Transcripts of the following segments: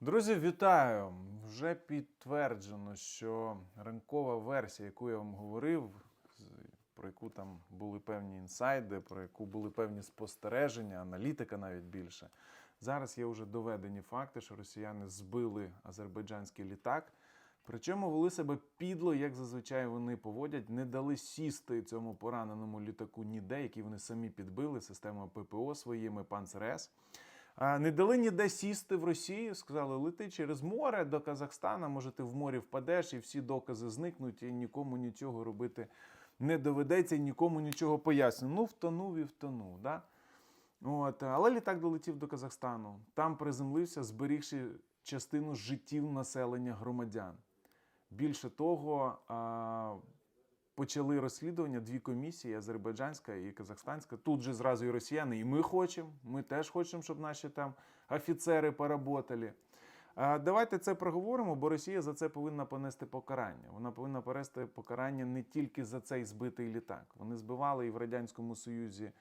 Друзі, вітаю! Вже підтверджено, що ранкова версія, яку я вам говорив, про яку там були певні інсайди, про яку були певні спостереження, аналітика навіть більше. Зараз є вже доведені факти, що росіяни збили азербайджанський літак. Причому вели себе підло, як зазвичай вони поводять, не дали сісти цьому пораненому літаку ніде, який вони самі підбили системою ППО своїми Панцер-С. Не дали ніде сісти в Росії, сказали, лети через море до Казахстана, може ти в морі впадеш, і всі докази зникнуть, і нікому нічого робити не доведеться, і нікому нічого поясню. Ну, втонув і втонув. Да? От, але літак долетів до Казахстану. Там приземлився, зберігши частину життів населення громадян. Більше того, почали розслідування дві комісії: азербайджанська і казахстанська. Тут же зразу і росіяни, і ми хочемо. Ми теж хочемо, щоб наші там офіцери поработали. Давайте це проговоримо, бо Росія за це повинна понести покарання. Вона повинна понести покарання не тільки за цей збитий літак. Вони збивали і в Радянському Союзі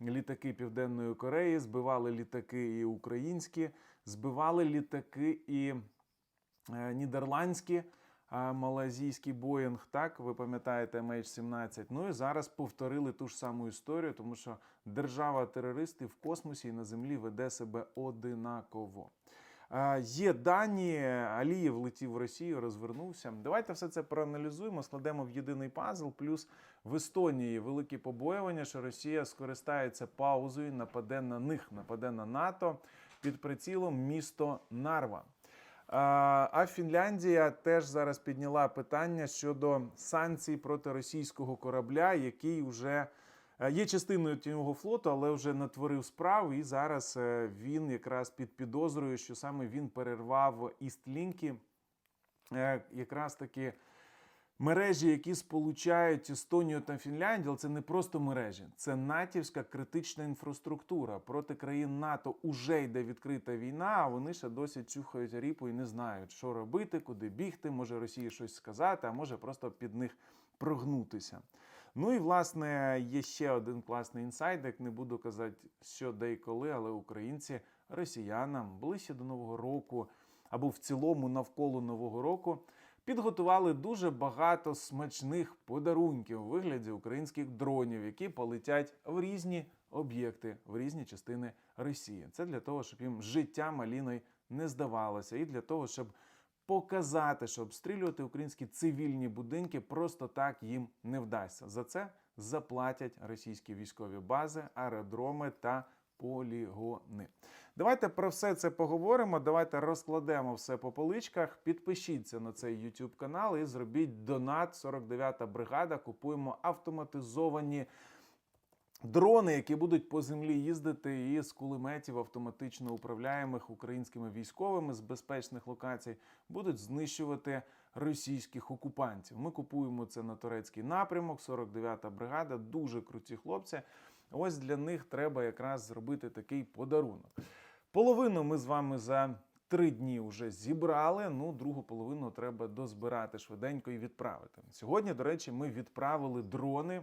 літаки Південної Кореї, збивали літаки і українські, збивали літаки і е, нідерландські. Малазійський Боїнг, так ви пам'ятаєте MH17. Ну і зараз повторили ту ж саму історію, тому що держава-терористи в космосі і на землі веде себе одинаково. Є дані, Алієв летів в Росію, розвернувся. Давайте все це проаналізуємо, складемо в єдиний пазл. Плюс в Естонії великі побоювання, що Росія скористається паузою, нападе на них, нападе на НАТО під прицілом місто Нарва. А Фінляндія теж зараз підняла питання щодо санкцій проти російського корабля, який вже е, є частиною тіньового флоту, але вже натворив справ. І зараз е, він якраз під підозрою, що саме він перервав істлінки, е, якраз таки. Мережі, які сполучають Естонію та Фінляндію, це не просто мережі, це натівська критична інфраструктура. Проти країн НАТО уже йде відкрита війна, а вони ще досі чухають ріпу і не знають, що робити, куди бігти. Може Росії щось сказати, а може просто під них прогнутися. Ну і власне є ще один класний інсайд, як не буду казати, що де і коли, але українці росіянам ближче до нового року або в цілому навколо нового року підготували дуже багато смачних подарунків у вигляді українських дронів, які полетять в різні об'єкти, в різні частини Росії. Це для того, щоб їм життя маліною не здавалося, і для того, щоб показати, що обстрілювати українські цивільні будинки просто так їм не вдасться. За це заплатять російські військові бази, аеродроми та полігони. Давайте про все це поговоримо. Давайте розкладемо все по поличках. Підпишіться на цей YouTube канал і зробіть донат. 49-та бригада. Купуємо автоматизовані. Дрони, які будуть по землі їздити із кулеметів автоматично управляємих українськими військовими з безпечних локацій, будуть знищувати російських окупантів. Ми купуємо це на турецький напрямок. 49-та бригада, дуже круті хлопці. Ось для них треба якраз зробити такий подарунок. Половину ми з вами за три дні вже зібрали. Ну, другу половину треба дозбирати швиденько і відправити. Сьогодні, до речі, ми відправили дрони.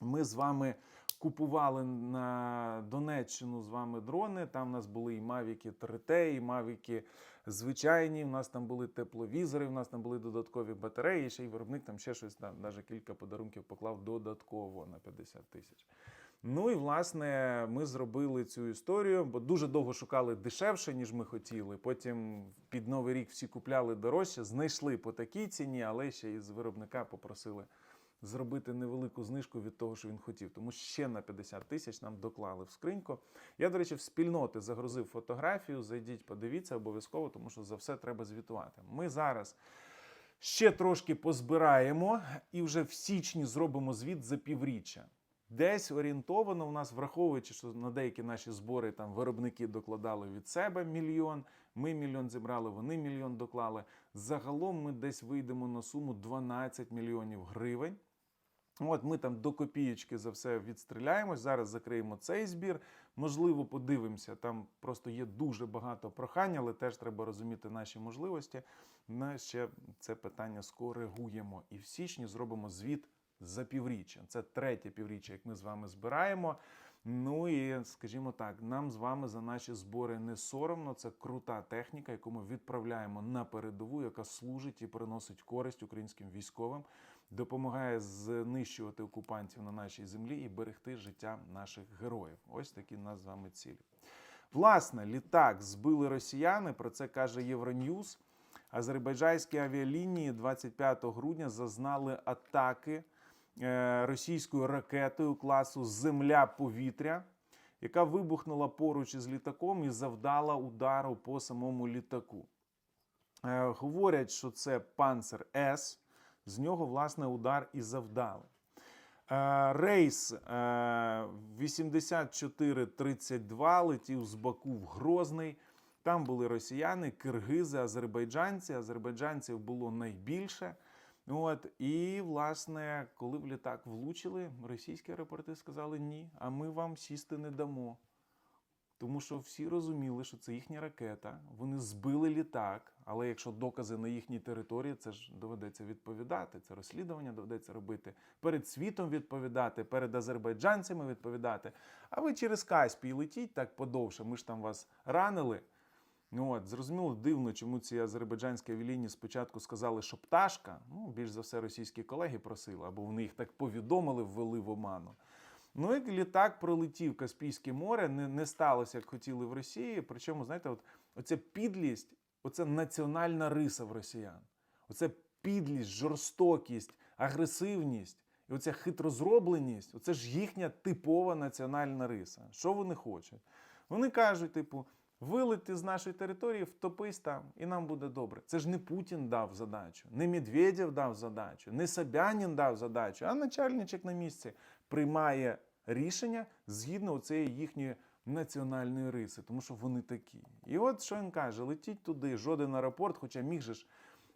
Ми з вами купували на Донеччину з вами дрони. Там у нас були і Мавіки 3T, і Мавіки звичайні. У нас там були тепловізори, у нас там були додаткові батареї. Ще й виробник там ще щось, там, навіть кілька подарунків поклав додатково на 50 тисяч. Ну і власне ми зробили цю історію, бо дуже довго шукали дешевше, ніж ми хотіли. Потім під новий рік всі купляли дорожче, знайшли по такій ціні, але ще із виробника попросили зробити невелику знижку від того, що він хотів. Тому ще на 50 тисяч нам доклали в скриньку. Я, до речі, в спільноти загрузив фотографію. Зайдіть, подивіться обов'язково, тому що за все треба звітувати. Ми зараз. Ще трошки позбираємо і вже в січні зробимо звіт за півріччя. Десь орієнтовано у нас, враховуючи, що на деякі наші збори там виробники докладали від себе мільйон, ми мільйон зібрали, вони мільйон доклали. Загалом ми десь вийдемо на суму 12 мільйонів гривень. От ми там до копієчки за все відстріляємось. Зараз закриємо цей збір. Можливо, подивимося. Там просто є дуже багато прохань, але теж треба розуміти наші можливості. Ми ще це питання скоригуємо. І в січні зробимо звіт за півріччя. Це третє півріччя, як ми з вами збираємо. Ну і скажімо так, нам з вами за наші збори не соромно. Це крута техніка, яку ми відправляємо на передову, яка служить і приносить користь українським військовим, допомагає знищувати окупантів на нашій землі і берегти життя наших героїв. Ось такі нас з вами цілі. Власне, літак збили росіяни. Про це каже Євроньюз. Азербайджанські авіалінії 25 грудня зазнали атаки російською ракетою класу Земля-повітря, яка вибухнула поруч із літаком і завдала удару по самому літаку. Е, Говорять, що це панцер С. З нього, власне, удар і завдали. Е, Рейс е, 8432 летів з Баку в Грозний. Там були росіяни, киргизи, азербайджанці. Азербайджанців було найбільше. От і власне, коли в літак влучили, російські аеропорти сказали ні, а ми вам сісти не дамо. Тому що всі розуміли, що це їхня ракета. Вони збили літак. Але якщо докази на їхній території, це ж доведеться відповідати. Це розслідування доведеться робити перед світом відповідати, перед азербайджанцями відповідати. А ви через Каспій летіть так подовше. Ми ж там вас ранили. Ну от, зрозуміло, дивно, чому ці азербайджанські авіалінії спочатку сказали, що пташка. Ну, більш за все, російські колеги просили, або вони їх так повідомили, ввели в оману. Ну і літак пролетів Каспійське море, не, не сталося, як хотіли в Росії. Причому, знаєте, от оця підлість, оце національна риса в росіян. Оце підлість, жорстокість, агресивність і оця хитрозробленість, оце ж їхня типова національна риса. Що вони хочуть? Вони кажуть, типу, вилети з нашої території, втопись там, і нам буде добре. Це ж не Путін дав задачу, не Медведєв дав задачу, не Собянін дав задачу, а начальничок на місці приймає рішення згідно цієї їхньої національної риси, тому що вони такі. І от що він каже: летіть туди, жоден аеропорт, хоча міг же ж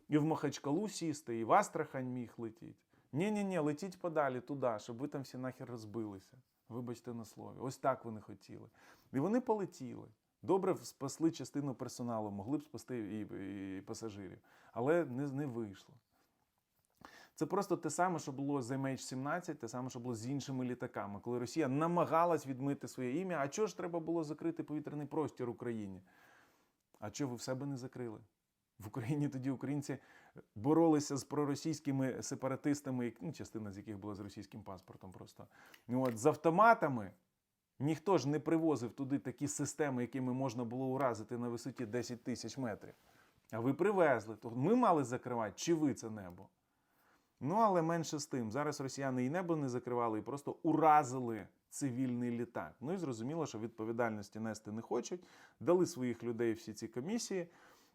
і в Махачкалу сісти, і в Астрахань міг летіти. Ні-ні-ні, летіть подалі туди, щоб ви там всі нахер розбилися. Вибачте на слові. Ось так вони хотіли. І вони полетіли. Добре спасли частину персоналу, могли б спасти і, і пасажирів, але не, не вийшло. Це просто те саме, що було з MH17, те саме, що було з іншими літаками, коли Росія намагалась відмити своє ім'я. А чого ж треба було закрити повітряний простір Україні? А чого ви в себе не закрили? В Україні тоді українці боролися з проросійськими сепаратистами, ну, частина з яких була з російським паспортом просто. Ну, от, з автоматами. Ніхто ж не привозив туди такі системи, якими можна було уразити на висоті 10 тисяч метрів. А ви привезли. То ми мали закривати, чи ви це небо? Ну, але менше з тим. Зараз росіяни і небо не закривали, і просто уразили цивільний літак. Ну і зрозуміло, що відповідальності нести не хочуть. Дали своїх людей всі ці комісії.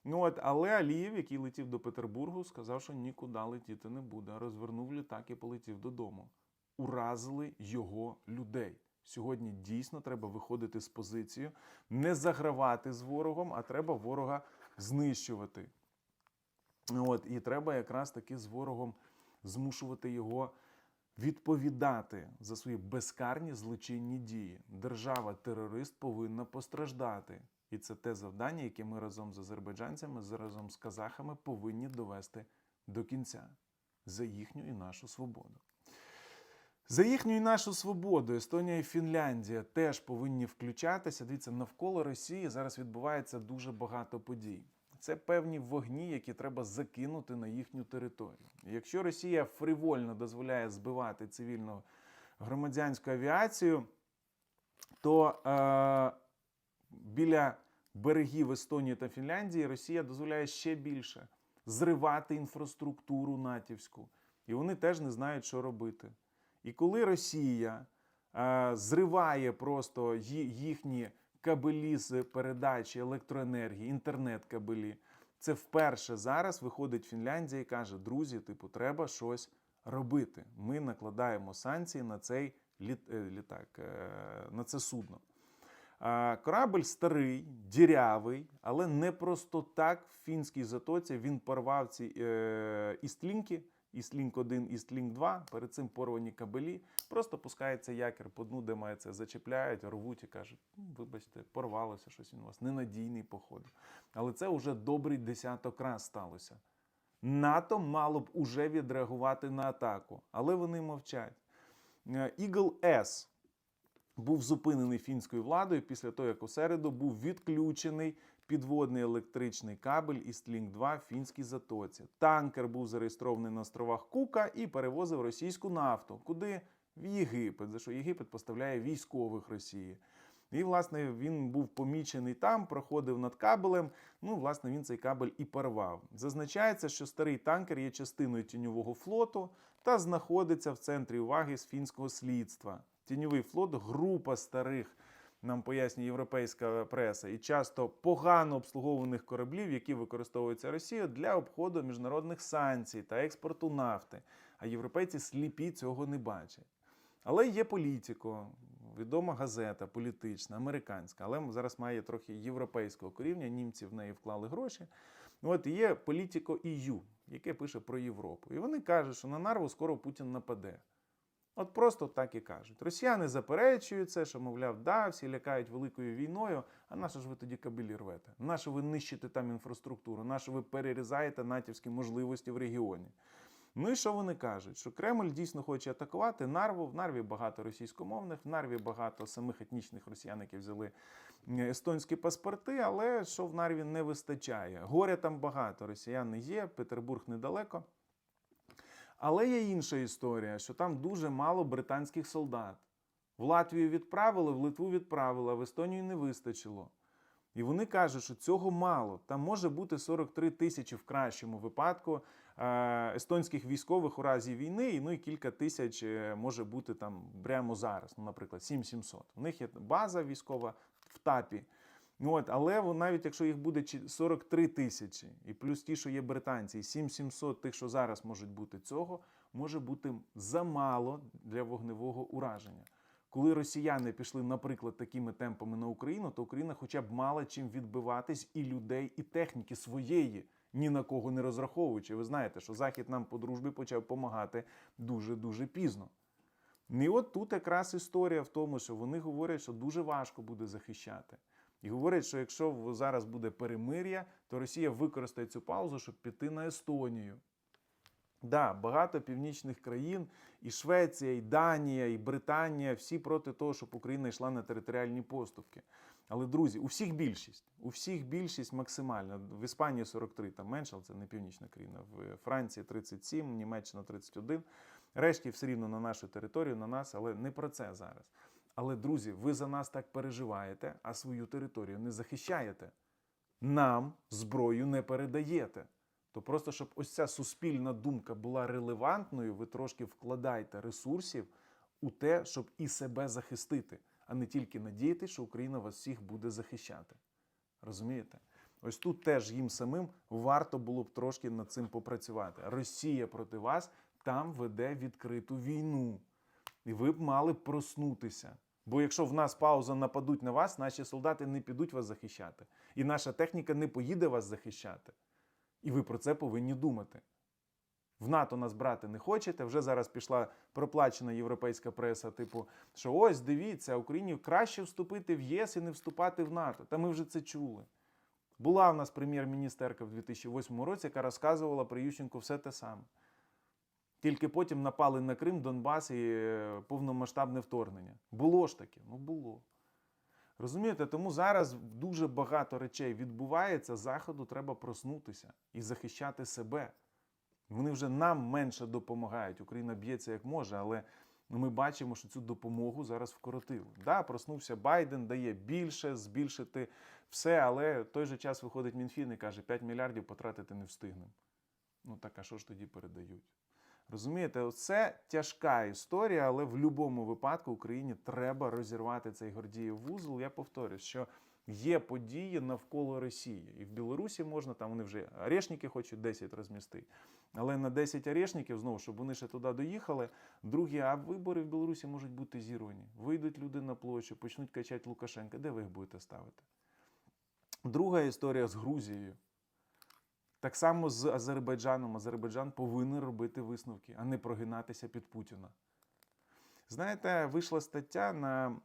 Ну от, але Алієв, який летів до Петербургу, сказав, що нікуди летіти не буде. Розвернув літак і полетів додому. Уразили його людей. Сьогодні дійсно треба виходити з позиції, не загравати з ворогом, а треба ворога знищувати. От, і треба якраз таки з ворогом змушувати його відповідати за свої безкарні злочинні дії. Держава-терорист повинна постраждати. І це те завдання, яке ми разом з азербайджанцями, разом з казахами повинні довести до кінця за їхню і нашу свободу. За їхню і нашу свободу Естонія і Фінляндія теж повинні включатися. Дивіться, навколо Росії зараз відбувається дуже багато подій. Це певні вогні, які треба закинути на їхню територію. Якщо Росія фривольно дозволяє збивати цивільну громадянську авіацію, то е, біля берегів Естонії та Фінляндії Росія дозволяє ще більше зривати інфраструктуру натівську. І вони теж не знають, що робити. І коли Росія е, зриває просто їхні кабелі з передачі електроенергії, інтернет-кабелі, це вперше зараз виходить Фінляндія і каже: друзі, типу, треба щось робити. Ми накладаємо санкції на цей літ, е, літак, е, на це судно. А, Корабль старий, дірявий, але не просто так в фінській затоці він порвав ці е, істлінки, істлінк 1, істлінк 2, перед цим порвані кабелі. Просто пускається якір по дну, де має це зачепляють, рвуть і кажуть, «Ну, вибачте, порвалося щось у вас, ненадійний походу. Але це вже добрий десяток раз сталося. НАТО мало б уже відреагувати на атаку, але вони мовчать. Е, Eagle S був зупинений фінською владою після того, як у середу був відключений підводний електричний кабель із Тлінг-2 в фінській затоці. Танкер був зареєстрований на островах Кука і перевозив російську нафту. Куди? В Єгипет, за що Єгипет поставляє військових Росії. І, власне, він був помічений там, проходив над кабелем. Ну, власне, він цей кабель і порвав. Зазначається, що старий танкер є частиною тіньового флоту та знаходиться в центрі уваги з фінського слідства. Тіньовий флот група старих, нам пояснює європейська преса, і часто погано обслуговуваних кораблів, які використовуються Росією для обходу міжнародних санкцій та експорту нафти. А європейці сліпі цього не бачать. Але є політико, відома газета, політична, американська, але зараз має трохи європейського коріння. Німці в неї вклали гроші. От є політико EU, яке пише про Європу. І вони кажуть, що на нарву скоро Путін нападе. От просто так і кажуть. Росіяни заперечують це, що, мовляв, да, всі лякають великою війною. А на що ж ви тоді кабелі рвете? На що ви нищите там інфраструктуру? На що ви перерізаєте натівські можливості в регіоні? Ну і що вони кажуть? Що Кремль дійсно хоче атакувати Нарву. В Нарві багато російськомовних, в Нарві багато самих етнічних росіян, які взяли естонські паспорти, але що в Нарві не вистачає. Горя там багато. Росіяни є, Петербург недалеко. Але є інша історія, що там дуже мало британських солдат. В Латвію відправили, в Литву відправили, а в Естонію не вистачило. І вони кажуть, що цього мало. Там може бути 43 тисячі в кращому випадку е, естонських військових у разі війни, ну і кілька тисяч е, може бути там прямо зараз, ну, наприклад, 7700. У них є база військова в ТАПі. От, але навіть якщо їх буде 43 тисячі, і плюс ті, що є британці, і 7700 тих, що зараз можуть бути цього, може бути замало для вогневого ураження. Коли росіяни пішли, наприклад, такими темпами на Україну, то Україна хоча б мала чим відбиватись і людей, і техніки своєї, ні на кого не розраховуючи. Ви знаєте, що Захід нам по дружбі почав допомагати дуже-дуже пізно. І от тут якраз історія в тому, що вони говорять, що дуже важко буде захищати. І говорять, що якщо зараз буде перемир'я, то Росія використає цю паузу, щоб піти на Естонію. Да, багато північних країн, і Швеція, і Данія, і Британія всі проти того, щоб Україна йшла на територіальні поступки. Але, друзі, у всіх більшість, у всіх більшість максимальна. В Іспанії 43, там менше, але це не північна країна. В Франції 37, Німеччина 31. Решті все рівно на нашу територію, на нас, але не про це зараз. Але, друзі, ви за нас так переживаєте, а свою територію не захищаєте. Нам зброю не передаєте. То просто щоб ось ця суспільна думка була релевантною, ви трошки вкладайте ресурсів у те, щоб і себе захистити, а не тільки надіяти, що Україна вас всіх буде захищати. Розумієте? Ось тут теж їм самим варто було б трошки над цим попрацювати. Росія проти вас там веде відкриту війну. І ви б мали проснутися. Бо якщо в нас пауза нападуть на вас, наші солдати не підуть вас захищати. І наша техніка не поїде вас захищати. І ви про це повинні думати. В НАТО нас брати не хочете. Вже зараз пішла проплачена європейська преса, типу, що ось дивіться, Україні краще вступити в ЄС і не вступати в НАТО. Та ми вже це чули. Була в нас прем'єр-міністерка в 2008 році, яка розказувала про Ющенко все те саме. Тільки потім напали на Крим, Донбас і е, повномасштабне вторгнення. Було ж таке, ну було. Розумієте, тому зараз дуже багато речей відбувається. Заходу треба проснутися і захищати себе. Вони вже нам менше допомагають. Україна б'ється як може, але ми бачимо, що цю допомогу зараз вкоротили. Да, проснувся Байден, дає більше, збільшити все, але в той же час виходить Мінфін і каже, 5 мільярдів потратити не встигнемо. Ну так а що ж тоді передають? Розумієте, це тяжка історія, але в будь-якому випадку Україні треба розірвати цей Гордіїв вузол. Я повторюю, що є події навколо Росії. І в Білорусі можна, там вони вже орешники хочуть 10 розмістити. Але на 10 орешників, знову, щоб вони ще туди доїхали. Другі, а вибори в Білорусі можуть бути зірвані. Вийдуть люди на площу, почнуть качати Лукашенка. Де ви їх будете ставити? Друга історія з Грузією. Так само з Азербайджаном. Азербайджан повинен робити висновки, а не прогинатися під Путіна. Знаєте, вийшла стаття на е,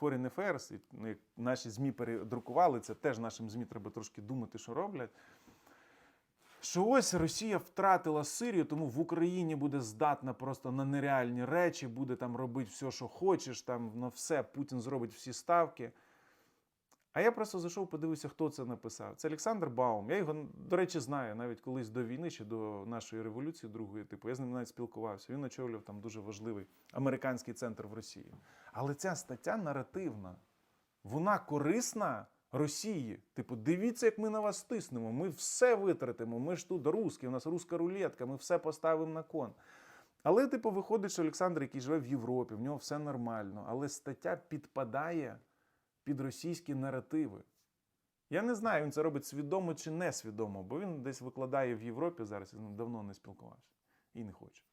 Foreign Affairs, ну, як наші ЗМІ передрукували це, теж нашим ЗМІ треба трошки думати, що роблять. що ось Росія втратила Сирію, тому в Україні буде здатна просто на нереальні речі, буде там робити все, що хочеш, там на все Путін зробить всі ставки. А я просто зайшов, подивився, хто це написав. Це Олександр Баум. Я його, до речі, знаю навіть колись до війни чи до нашої революції другої, типу, я з ним навіть спілкувався. Він очолював там дуже важливий американський центр в Росії. Але ця стаття наративна, вона корисна Росії. Типу, дивіться, як ми на вас тиснемо. Ми все витратимо. Ми ж тут русські, у нас руська рулетка, ми все поставимо на кон. Але, типу, виходить, що Олександр, який живе в Європі, в нього все нормально. Але стаття підпадає під російські наративи. Я не знаю, він це робить свідомо чи несвідомо, бо він десь викладає в Європі зараз, ним давно не спілкувався і не хочу.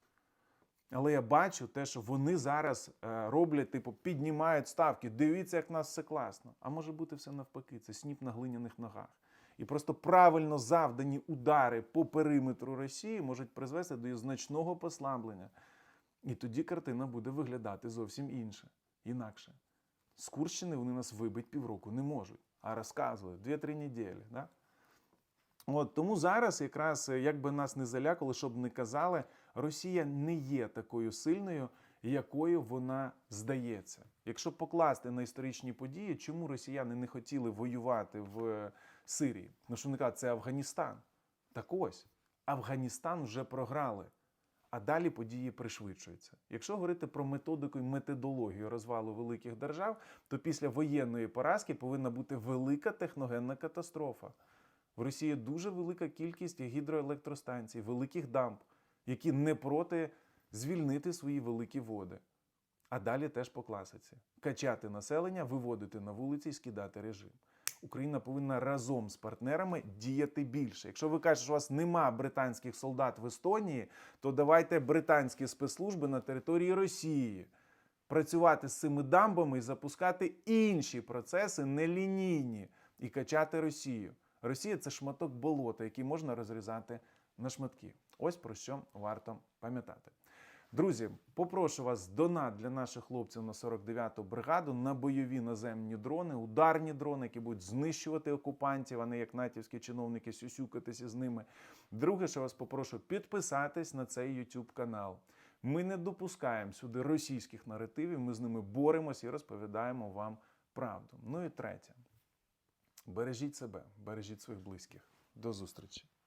Але я бачу те, що вони зараз е, роблять, типу, піднімають ставки. Дивіться, як в нас все класно. А може бути все навпаки. Це сніп на глиняних ногах. І просто правильно завдані удари по периметру Росії можуть призвести до її значного послаблення. І тоді картина буде виглядати зовсім інше, інакше. З Курщини вони нас вибить півроку не можуть, а розказують 2-3 неділі. Да? От, тому зараз, якраз, е, як би нас не залякали, щоб не казали, Росія не є такою сильною, якою вона здається. Якщо покласти на історичні події, чому росіяни не хотіли воювати в е, Сирії? Ну що вони кажуть, це Афганістан. Так ось, Афганістан вже програли. А далі події пришвидшуються. Якщо говорити про методику і методологію розвалу великих держав, то після воєнної поразки повинна бути велика техногенна катастрофа. В Росії дуже велика кількість гідроелектростанцій, великих дамб, які не проти звільнити свої великі води. А далі теж по класиці: качати населення, виводити на вулиці і скидати режим. Україна повинна разом з партнерами діяти більше. Якщо ви кажете, що у вас нема британських солдат в Естонії, то давайте британські спецслужби на території Росії працювати з цими дамбами і запускати інші процеси нелінійні і качати Росію. Росія це шматок болота, який можна розрізати на шматки. Ось про що варто пам'ятати. Друзі, попрошу вас донат для наших хлопців на 49-ту бригаду на бойові наземні дрони, ударні дрони, які будуть знищувати окупантів, а не як натівські чиновники сюсюкатися з ними. Друге, що вас попрошу підписатись на цей YouTube канал. Ми не допускаємо сюди російських наративів, ми з ними боремось і розповідаємо вам правду. Ну і третє. Бережіть себе, бережіть своїх близьких. До зустрічі!